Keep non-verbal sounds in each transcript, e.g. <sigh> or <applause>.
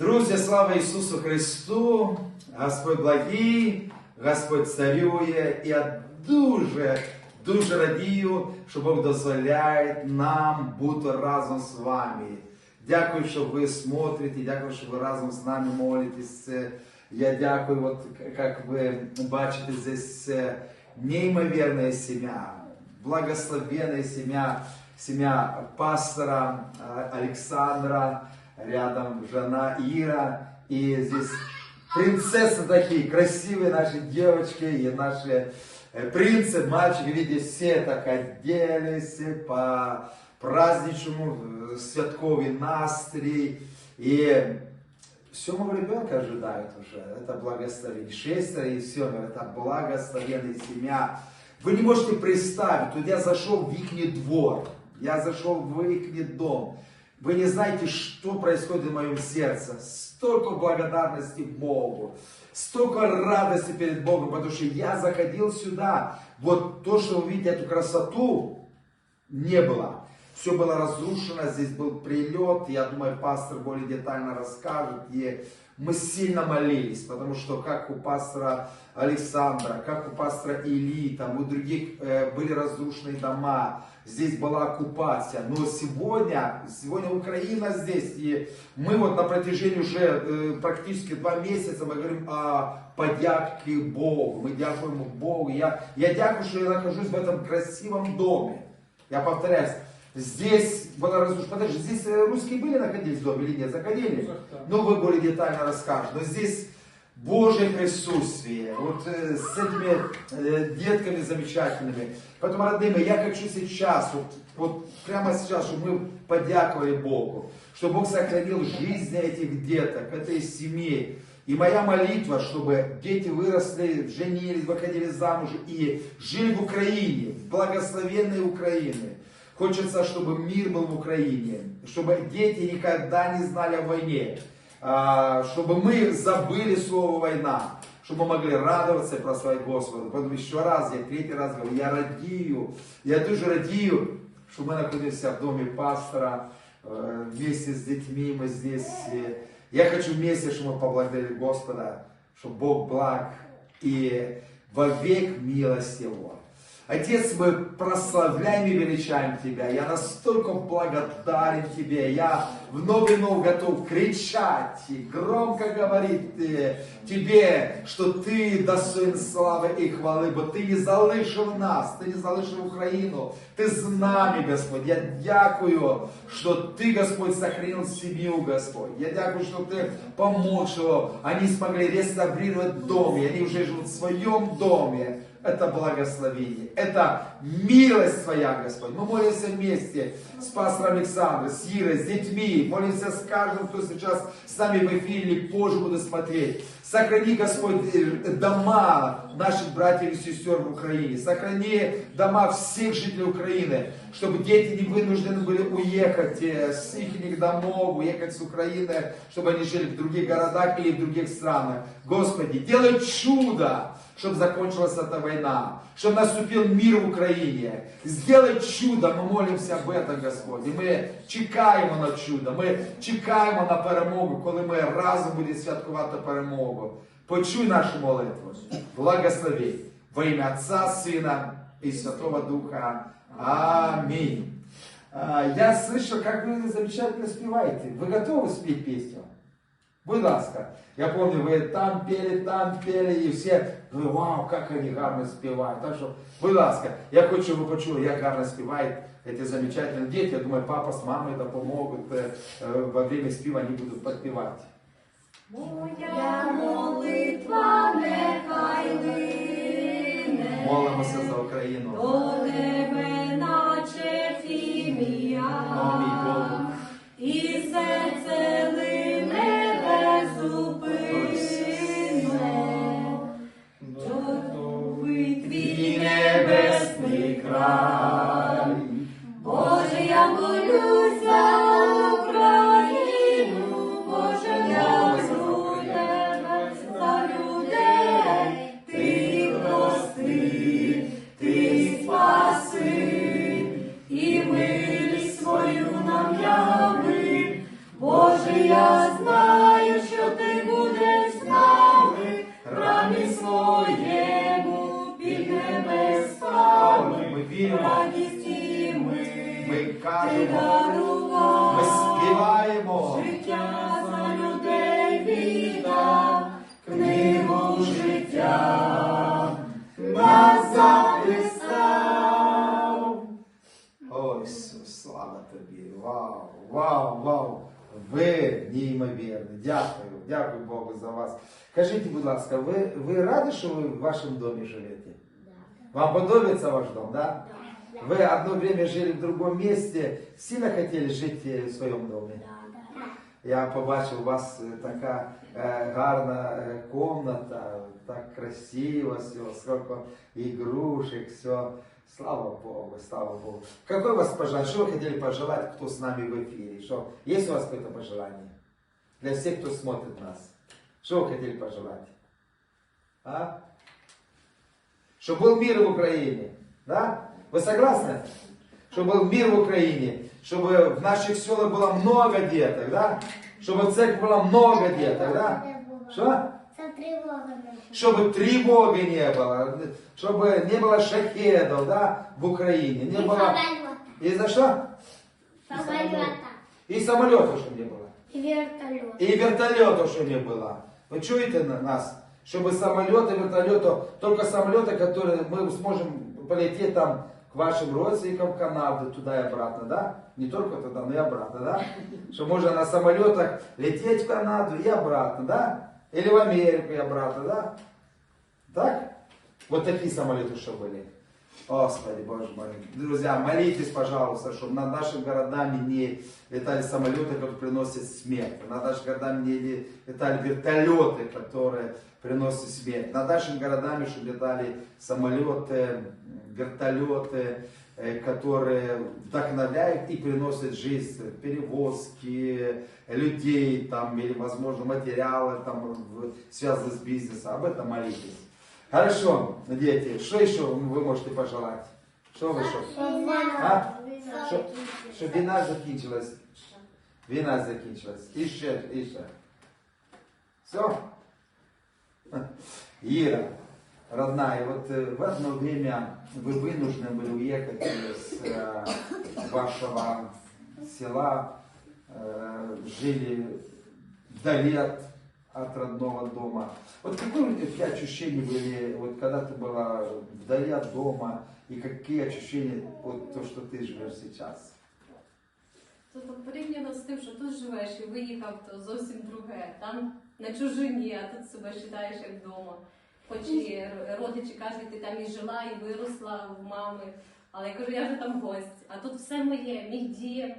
Друзі, слава Ісусу Христу! Господь благий, Господь царює. І я дуже, дуже радію, що Бог дозволяє нам бути разом з вами. Дякую, що ви смотрите, дякую, що ви разом з нами молитесь. Я дякую, вот, как вы бачите, здесь э, неимоверная семья, благословенная семья, семья пастора э, Александра, рядом жена Ира, и здесь принцессы такие, красивые наши девочки и наши э, принцы, мальчики, видите, все так оделись по праздничному э, святковый настрій. И Сьомого ребенка ожидают уже. Это благословение. Шестеро и семеро. Это благословенная семья. Вы не можете представить, тут я зашел в их двор. Я зашел в их дом. Вы не знаете, что происходит в моем сердце. Столько благодарности Богу. Столько радости перед Богом, потому что я заходил сюда. Вот то, что вы видите, эту красоту, не было. Все было разрушено, здесь был прилет, я думаю, пастор более детально расскажет. И мы сильно молились, потому что как у пастора Александра, как у пастора Ильи, там у других э, были разрушены дома, здесь была оккупация. Но сегодня, сегодня Украина здесь, и мы вот на протяжении уже э, практически два месяца мы говорим о подяке Богу, мы дякуємо Богу. Я, я дякую, что я нахожусь в этом красивом доме. Я повторяюсь, Здесь. Подожди, здесь э, русские были находились в доме или нет? Заходили? Ну, вы более детально расскажете. Но здесь Божье присутствие. Вот э, с этими э, детками замечательными. Поэтому, родные мои, я хочу сейчас, вот, вот прямо сейчас, чтобы мы подяковали Богу. Чтобы Бог сохранил жизнь этих деток, этой семьи. И моя молитва, чтобы дети выросли, женились, выходили замуж и жили в Украине, в благословенной Украине. Хочется, чтобы мир был в Украине, чтобы дети никогда не знали о войне, чтобы мы забыли слово война, чтобы мы могли радоваться и прославить Господа. Поэтому еще раз, я третий раз говорю, я радію, я дуже радію, что мы находимся в доме пастора, э, вместе с детьми мы здесь. Я хочу вместе, чтобы мы поблагодарили Господа, что Бог благ и вовек милость Его. Отец, мы прославляем и величаем Тебя. Я настолько благодарен Тебе. Я вновь и вновь готов кричать и громко говорить Тебе, что Ты достоин славы и хвалы, бо Ты не залишив нас, Ты не залишив Украину. Ты с нами, Господь. Я дякую, что Ты, Господь, сохранил семью, Господь. Я дякую, что Ты помог, что они смогли реставрировать дом, и они уже живут в своем доме это благословение, это милость Твоя, Господь. Мы молимся вместе с пастором Александром, с Ирой, с детьми, молимся с каждым, кто сейчас с нами в эфире или позже будет смотреть. Сохрани, Господь, э, дома наших братьев и сестер в Украине. Сохрани дома всех жителей Украины, чтобы дети не вынуждены были уехать э, с их домов, уехать с Украины, чтобы они жили в других городах или в других странах. Господи, делай чудо! чтобы закончилась эта война, чтобы наступил мир в Украине. Сделай чудо, мы молимся об этом, Господь. І ми чекаємо на чудо, ми чекаємо на перемогу, коли ми разом будемо святкувати перемогу. Почуй нашу молитву. Благослови во ім'я Отца, Сына и Святого Духа. Аминь. Я слышу, как вы замечательно спеваете. Вы готовы спеть песню? Будь ласка, я помню, ви там пели, там пели, і всі, ну вау, як вони гарно співають. Так що, будь ласка, я хочу, щоб ви почули, як гарно співають эти замечательные дети. Я думаю, папа с мамой допомогут, э, во время спива они будут подпевать. Моя молитва нехай лине, Молимося за Україну. до тебе наче фімія, Amen. Ісус, слава тобі! Вау, вау, вау! Ви неймовірні. Дякую, дякую Богу за вас. Кажіть, будь ласка, ви, ви раді, що ви в вашому домі живете? Вам подобается ваш дом, да? Вы одно время жили в другом месте, сильно хотели жить э, в своем доме? Я побачив, у вас е, така е, гарна е, комната, так красиво все, сколько игрушек, все. Слава Богу, слава Богу. Какое у вас пожелание? Что вы хотели пожелать, кто с нами в эфире? Что? Есть у вас какое-то пожелание? Для всех, кто смотрит нас. Что вы хотели пожелать? А? Чтобы был мир в Украине. Да? Вы согласны? Чтобы был мир в Украине. Чтобы в наших селах было много деток, да? Чтобы в церкви было много деток, да? Что? Це тривога наша. Чтобы тревоги не было. Чтобы не было шахедов, да? В Украине. Не І было... самоліта. И за что? Самоліта. И самолетов, чтобы не было. І вертольот. И вертолетов, чтобы не было. Вы чуете на- нас? Чтобы самолеты, вертолеты, только самолеты, которые мы сможем полететь там к вашим родственникам в Канаду, туда и обратно, да? Не только туда, но и обратно, да? Что можно на самолетах лететь в Канаду и обратно, да? Или в Америку и обратно, да? Так? Вот такие самолеты, что были. Господи, Боже мой. Друзья, молитесь, пожалуйста, чтобы над нашими городами не летали самолеты, которые приносят смерть. Над нашими городами не летали вертолеты, которые приносят смерть. Над нашими городами, чтобы летали самолеты, вертолеты, которые вдохновляют и приносят жизнь, перевозки людей, там, или, возможно, материалы, там, в- связанные с бизнесом. Об этом молитесь. Хорошо, дети, что еще вы можете пожелать? Что вы еще? А? Що, що війна закінчилась. Війна закінчилась. І ще, і ще. Все? Ира, родная, вот э, в одно время вы вынуждены были уехать из э, вашего села, э, жили вдали от, от родного дома. Вот какое у тебя ощущения были, вот когда ты была вдали от дома, и какие ощущения, вот то, что ты живешь сейчас? Тобто порівняно з тим, що тут живеш і виїхав, то зовсім друге. Там на чужині, а тут себе вважаєш як вдома. Хоч і родичі кажуть, ти там і жила, і виросла в мами. Але я кажу, я вже там гость. А тут все моє, мій дім,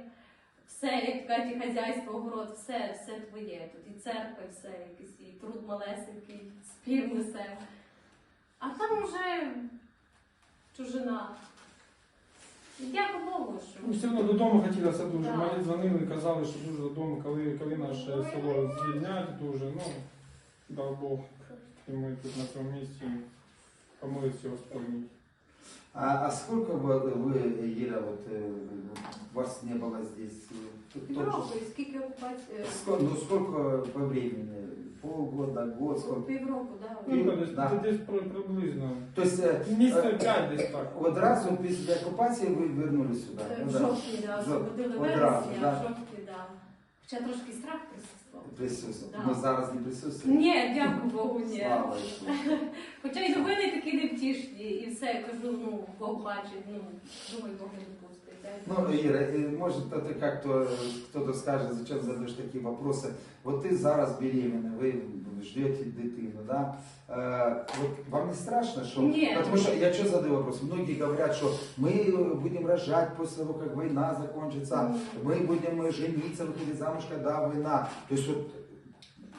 все, як кажуть, і хазяйство, огород, все, все твоє. Тут і церква, і все, якийсь і труд малесенький, спів несе. А там вже чужина. Дякую Богу, що. Ну, все одно додому хотілося дуже. Так. Малі дзвонили, казали, що дуже додому, коли, коли наше село звільнять дуже, ну, дав Бог. І ми тут на цьому місці помилися Господній. А, а сколько вы, вы, Ира, вот, э, вас не было здесь? э, тут тоже- Півроку, і скільки окупації? Сколько, ну сколько по времени? Полгода, год, сколько? Півроку, так. Ну, десь, Да. десь при- приблизно. То есть э, Місце п'ять десь так. одразу після оккупації ви вернулись сюди? Е, В Одразу. жовтні, да, Жов- освободили одразу, вересня, да. а в жовтні, да. Хоча трошки страх присутствував. Присутствує. Да. Ну зараз не присутствує. Ні, дякую Богу, ні. Слава Ісусу. Хоча й новини такі невтішні, і все, я кажу, ну, Бог бачить, ну, думаю, Бог не допустить. Ну, Ира, э, может это как-то кто-то скажет, зачем задаешь такие вопросы. Вот ты зараз беременна, вы ждете дитину, да? Э, вот вам не страшно, что... Нет. Потому что я что задаю вопрос? Многие говорят, что мы будем рожать после того, как война закончится, мы будем жениться, выходить замуж, когда война. То есть вот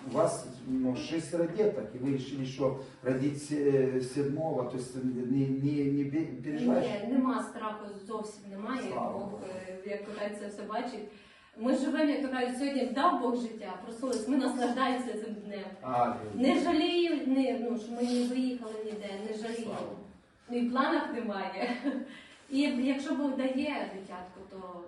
у вас ну, шестеро деток, и вы решили, что родить э, седьмого, то есть не, не, не переживаешь? Ні, нема страху, зовсім немає. Слава Бог, е, як кажуть, це все бачить. Ми живемо, як кажуть, сьогодні дав Бог життя, просулись, ми наслаждаємося цим днем. Не жалію, не, ну, що ми не виїхали ніде, не жалію. Ну і в планах немає. І якщо Бог дає дитятку, то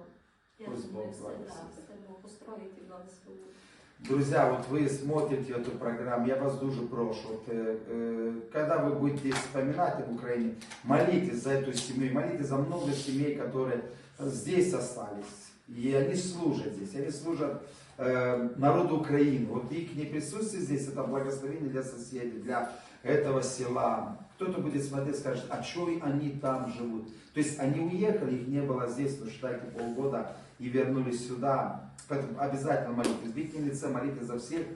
я думаю, все, да, все Бог устроїть і благословить. Друзья, вот вы смотрите эту программу, я вас дуже прошу, вот, э, э, когда вы будете вспоминать об Украине, молитесь за эту семью, молитесь за много семей, которые здесь остались. И они служат здесь, они служат э, народу Украины. Вот их не присутствие здесь, это благословение для соседей, для этого села. Кто-то будет смотреть, скажет, а что они там живут? То есть они уехали, их не было здесь, ну считайте, полгода, и вернулись сюда. Поэтому обязательно молитесь. Видите лице, молитесь за всех,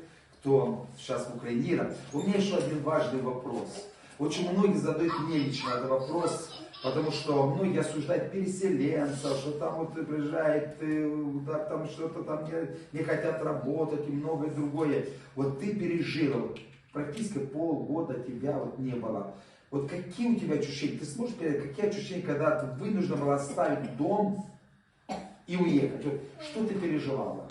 кто сейчас в Украине. У меня еще один важный вопрос. Очень многие задают мне лично этот вопрос, потому что многие осуждают переселенцев, что там вот приезжает, э, да, там что-то там не, не хотят работать и многое другое. Вот ты пережил, практически полгода тебя вот не было. Вот какие у тебя ощущения? Ты сможешь передать, какие ощущения, когда ты вынуждена была оставить дом и уехать? Вот что ты переживала?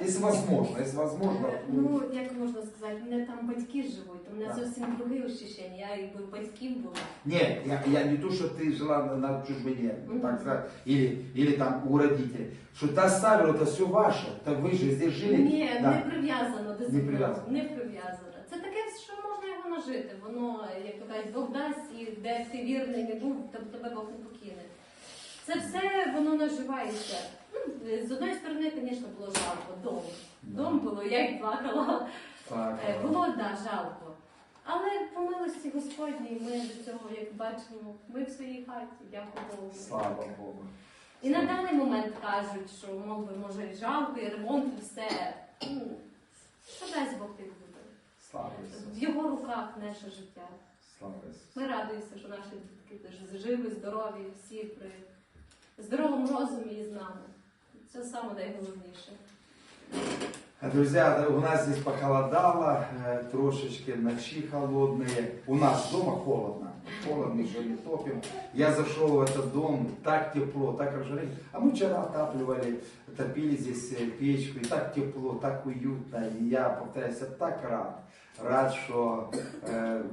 Если возможно, если возможно. Ну, як можна сказати, у мене там батьки живуть, у мене Так. зовсім друге ощущення. Я якби у батьків була. Нет, я, я не то, что ты жила на, на чужбине, Мгм. так сказать, или, или там у родителей. Что ты оставила, это все ваше. Так вы же здесь жили. Ні, Да. не прив'язано до Не землі. прив'язано. Не прив'язано. Це таке, що можна його нажити. Воно, як то кажуть, Бог дасть, і де б ти вірний не був, то тебе Бог не покине. Це все воно наживається. Ну, з одної сторони, звісно, було жалко дом. Дом було, я й плакала. Так, Е, Було да, жалко. Але по милості Господній ми до цього, як бачимо, ми в своїй хаті, дякую Богу. Слава Богу. І на даний момент кажуть, що мов би, може і жалко, і ремонт, і все. Ну, що дасть Бог тих буде. Слава Ісусу. В його руках наше життя. Слава Ісусу. Ми радуємося, що наші дітки живі, здорові, всі при здоровому розумі і з нами. Це саме найголовніше. Друзья, да, у нас здесь похолодало, э, трошечки ночи холодные. У нас дома холодно. Холодно, еще не топим. Я зашел в этот дом, так тепло, так разжарили. А мы вчера отапливали, топили здесь э, печку, и так тепло, так уютно. И я, повторяюсь, я так рад. Рад, что э,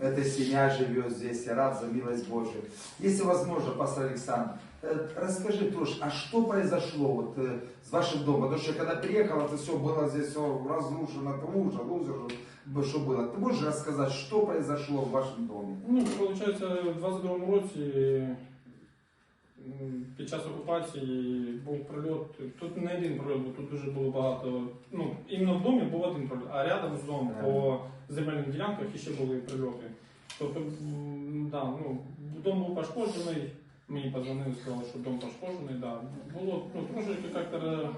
эта семья живет здесь, я рад за милость Божию. Если возможно, пастор Александр, э, расскажи тоже, а что произошло вот, э, с вашим домом? Потому что когда приехал, это все было здесь все разрушено, это ужас, ужас, что было. Ты можешь рассказать, что произошло в вашем доме? Ну, виходить, в 22-му році м, під час окупації був прильот. Тут не один прильот, бо тут дуже було багато. Ну, іменно в домі був один прильот, а рядом з домом по земельним ділянках іще були прильоти. Тобто, м, да, ну, дом був пошкоджений. Мені позвонили, сказали, що дом пошкоджений, да. Було ну, трошки як-то,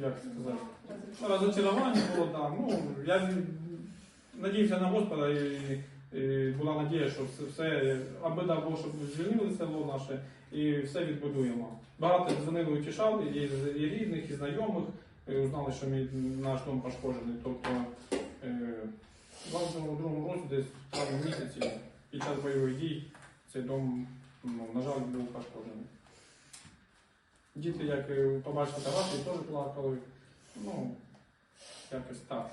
як сказати, Разочарование було, да. Ну, я надіявся на Господа і, і була надія, що все, все аби дав Бог, щоб звільнили село наше і все відбудуємо. Багато дзвонили, утішали, і, і рідних, і знайомих, і узнали, що мій наш дом пошкоджений. Тобто е, в 22 році, десь в місяці, під час бойових дій, цей дом, ну, на жаль, був пошкоджений. Діти, як е, побачили фотографії, теж плакали. Ну, якось так.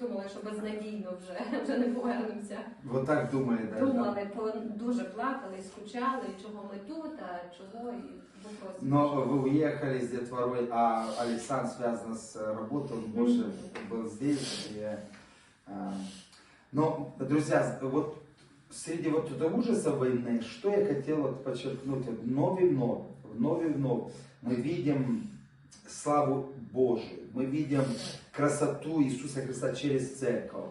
Думали, що безнадійно вже, <laughs> вже не повернемося. Вот так думали, да? Думали, по- дуже плакали, скучали, чого ми тут, а чого і Бог просить. Но вы уехали с детворой, а Александр связан с э, работой, он больше был здесь. И, э, но, друзья, вот среди вот этого ужаса войны, что я хотел вот подчеркнуть, вновь и вновь, вновь и вновь мы видим славу Божию, мы видим красоту Иисуса Христа через церковь.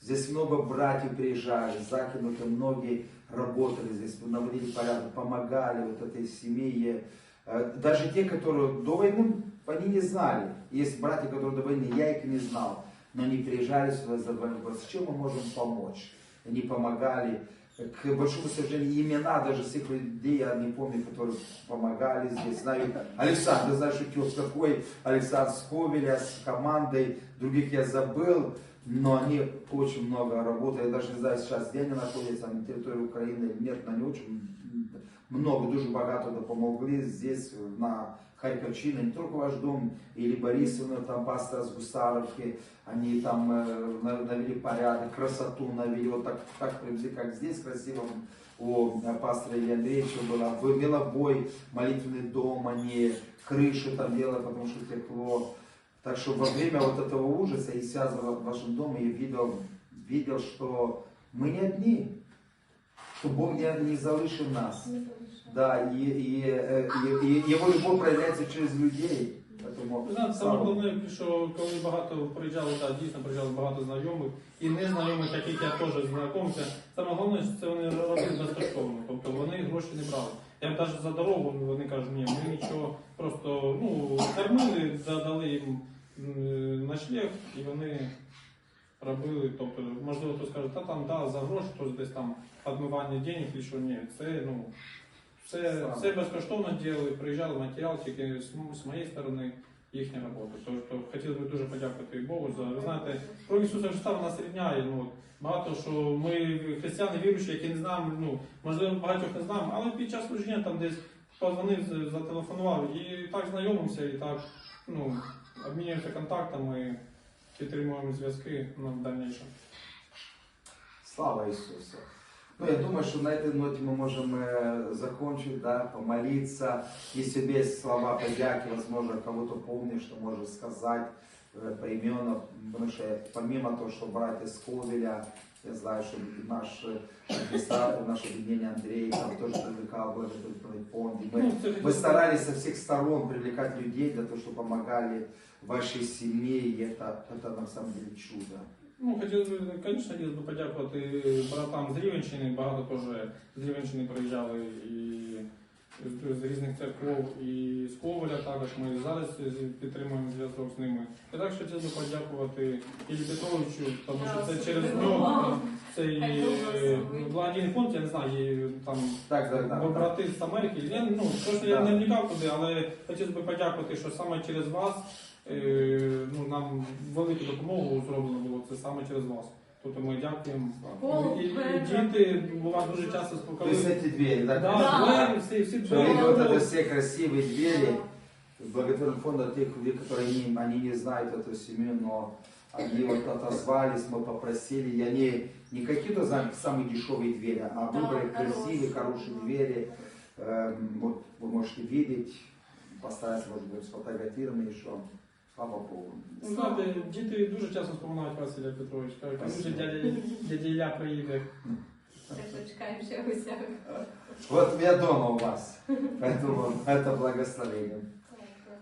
Здесь много братьев приезжали, закинуты, многие работали здесь, наводили порядок, помогали вот этой семье. Э, Даже те, которые до войны, они не знали. Есть братья, которые до войны, я их не знал, но они приезжали сюда, задавали вопрос, чем мы можем помочь. Они помогали. К большому сожалению, имена даже всех людей я не помню, которые помогали здесь. Знаю Александр, знаешь, что какой Александр Сковеля с командой, других я забыл, но они очень много работают. Я даже не знаю сейчас, где они находятся, на территории Украины нет, но они очень много, дуже багато допомогли здесь, на Харьковщине, не только ваш дом, или Борисовна, там пастор с Гусаровки, они там э, на- навели порядок, красоту навели, вот так, так привезли, как здесь красиво у э, пастора Ильи Андреевича было, в Мелобой, молитвенный дом, они крышу там делали, потому что тепло. Так что во время вот этого ужаса и связанного в вашем доме я видел, видел, что мы не одни, что Бог не, не залишил нас. Да, и, и, і, і його любов проявляється через людей. Тому знаєте, саме головне, що коли багато приїжджали, так, дійсно приїжджали багато знайомих і незнайомих, яких я теж знайомився, саме головне, що це вони робили безкоштовно. Тобто вони гроші не брали. Я їм навіть за дорогу вони кажуть, ні, ми нічого просто ну, кормили, дали їм м, ночлег, і вони робили, тобто, можливо, хтось скаже, та там да, за гроші, хтось десь там відмивання денег, і що ні, це ну. Все, все безкоштовно діяли, приїжджали матеріал, тільки з, з моєї сторони їхня робота. Тож то хотілося б дуже подякувати Богу за ви знаєте, про Ісуса Христа вона рівняє. Ну багато що ми християни віруючі, які не знаємо, ну можливо багатьох не знаємо, але під час служіння там десь позвонив, зателефонував і так знайомимося, і так ну обмінюємося контактами, підтримуємо зв'язки на дальніше. Слава Иисусу. Ну, я думаю, что на этой ноте мы можем э, закончить, да, помолиться. Если у тебя есть слова подяки, возможно, кого-то помнишь, что можешь сказать э, поименно, потому что помимо того, что братья с Ковеля, я знаю, что наш э, администратор, наше объединение Андрей там тоже привлекал благотворительный фонд. И мы Ну, це мы старались со всех сторон привлекать людей для того, чтобы помогали вашей семье, и это, это на самом деле чудо. Ну, хотілося б, звісно, хотілося б подякувати братам з Рівенщини. Багато теж з Рівенщини приїжджали і з- з різних церков, і з Коваля також. Ми зараз підтримуємо зв'язок з ними. І також хотілося б подякувати Іллі Петровичу, тому що це через нього цей е, благодійний фонд, я не знаю, є там Так, так, так. Брати з Америки. Я, ну, просто я не вникав туди, але хотів би подякувати, що саме через вас е, ну, нам велику допомогу зроблено було. Це саме через вас. Тобто ми дякуємо. О, І, і Петро. діти бувають дуже часто То спокійні. есть эти двери, да? Да, Да. двері, всі, всі Что видно вот это двері. все красивые двери, благотворительный фонд от тех людей, которые не, они не знают эту семью, но они вот отозвались, мы попросили, и они не какие-то знаете, самые дешевые двери, а Да, выбрали красивые, хорошие. хорошие двери. Эм, вот вы можете видеть, поставить, может быть, сфотографированы еще. Слава Богу. Ну, знаєте, діти дуже часто споминають вас, Ілля Петрович. Кажуть, коли вже дядя, дядя Ілля приїде. Так що чекаємо ще гостях. Вот я дома у вас, поэтому это благословение.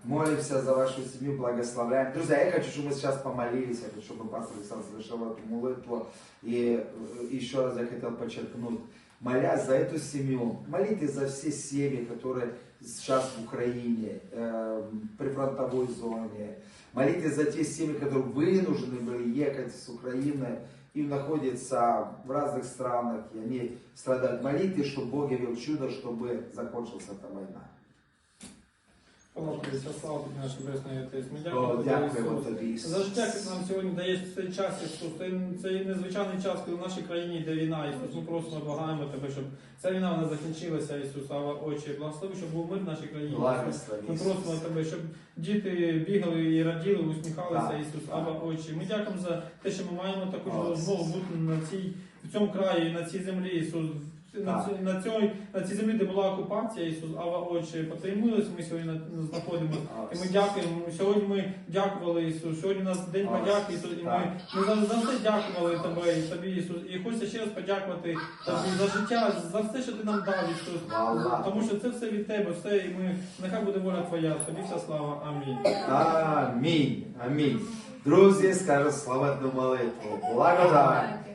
Молимся за вашу семью, благословляем. Друзья, я хочу, чтобы мы сейчас помолились, я хочу, чтобы пастор Александр совершил эту молитву. И э, еще раз я хотел подчеркнуть, молясь за эту семью, молитесь за все семьи, которые сейчас в Украине, э, при фронтовой зоне. Молитесь за те семьи, которые вынуждены были ехать с Украины и находятся в разных странах, и они страдают. Молитесь, чтобы Бог явил чудо, чтобы закончилась эта война. Слава тобі наш небесний Отець. Ми дякуємо дякуємо Ісус. тобі. За життя, яке нам сьогодні даєш цей час, Ісус. Це, незвичайний час, коли в нашій країні йде війна, Ісус. Ми просимо, благаємо Тебе, щоб ця війна вона закінчилася, Ісус. Ава, Отче, благослови, щоб був мир в нашій країні. Ісус. Ми просимо Тебе, щоб діти бігали і раділи, усміхалися, Ісус. Ава, Отче. Ми дякуємо за те, що ми маємо таку змогу бути на цій, в цьому краї, на цій землі, Ісус. На, цій- на, цій, на цій землі, де була окупація, Ісус, Ава, Отче, по ми сьогодні знаходимося. І ми дякуємо. Сьогодні ми дякували Ісус. Сьогодні у нас день подяки, Ісус. І ми, ми за, за дякували Тебе і Тобі, Ісус. І хочеться ще раз подякувати Тобі за життя, за все, що Ти нам дав, Ісус. Тому що це все від Тебе, все, і ми нехай буде воля Твоя. Тобі вся слава. Амінь. Амінь. Амінь. Друзі, скажуть славетну молитву. Благодать